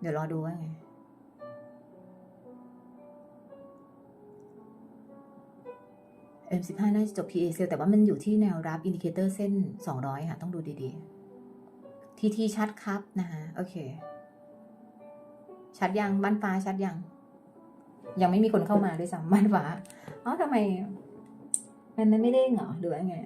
เดี๋ยวรอดูว่าไง M15 น่าจะจบ PA เซลแต่ว่ามันอยู่ที่แนวรับอินดิเคเตอร์เส้น 200 ค่ะ ต้องดูดีๆ TT ชัดครับนะคะโอเค ชัดยังบ้านฟ้าชัดยัง ยังไม่มีคนเข้ามาด้วยซ้ำบ้านฟ้าอ๋อทำไม มันมันไม่เด้งเหรอหรือว่าไง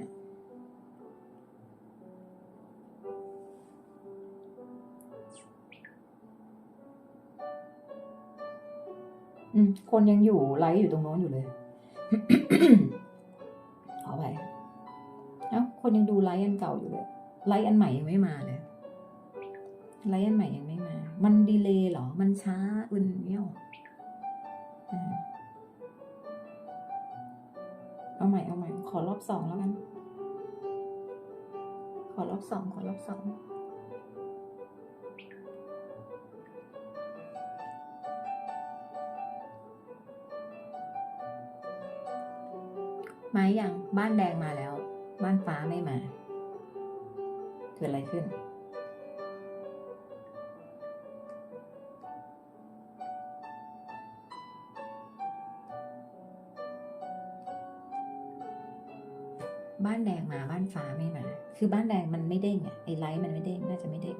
อืมคนยังอยู่ไลฟ์อยู่ตรงโน้นอยู่เลยขอไปเอ้าคนยังดูไลฟ์อันเก่าอยู่เลย ไลฟ์อันใหม่ยังไม่มาเลยไลฟ์อันใหม่ยังไม่มา มันดีเลย์เหรอ มันช้าอุ่นเนี่ยเอาใหม่เอาใหม่ ขอรอบสองแล้วกัน ขอรอบสองขอรอบสอง มาอย่างบ้านแดงมาแล้ว บ้านฟ้าไม่มา เกิดอะไรขึ้น บ้านแดงมาบ้านฟ้าไม่มา คือบ้านแดงมันไม่เด้งอะไอไลท์มันไม่เด้งน่าจะไม่เด้ง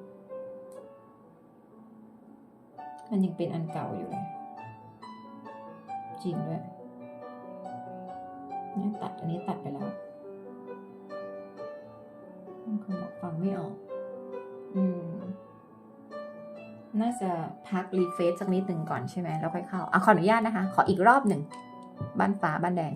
มันยังเป็นอันเก่าอยู่เลย จริงด้วย นี่ตัดอันนี้ตัดไปแล้วบางคนบอกฟังไม่ออก อืม น่าจะพักรีเฟซสักนิดหนึ่งก่อนใช่ไหมแล้วค่อยเข้าอะขออนุญาตนะคะ ขออีกรอบหนึ่ง บ้านฟ้าบ้านแดง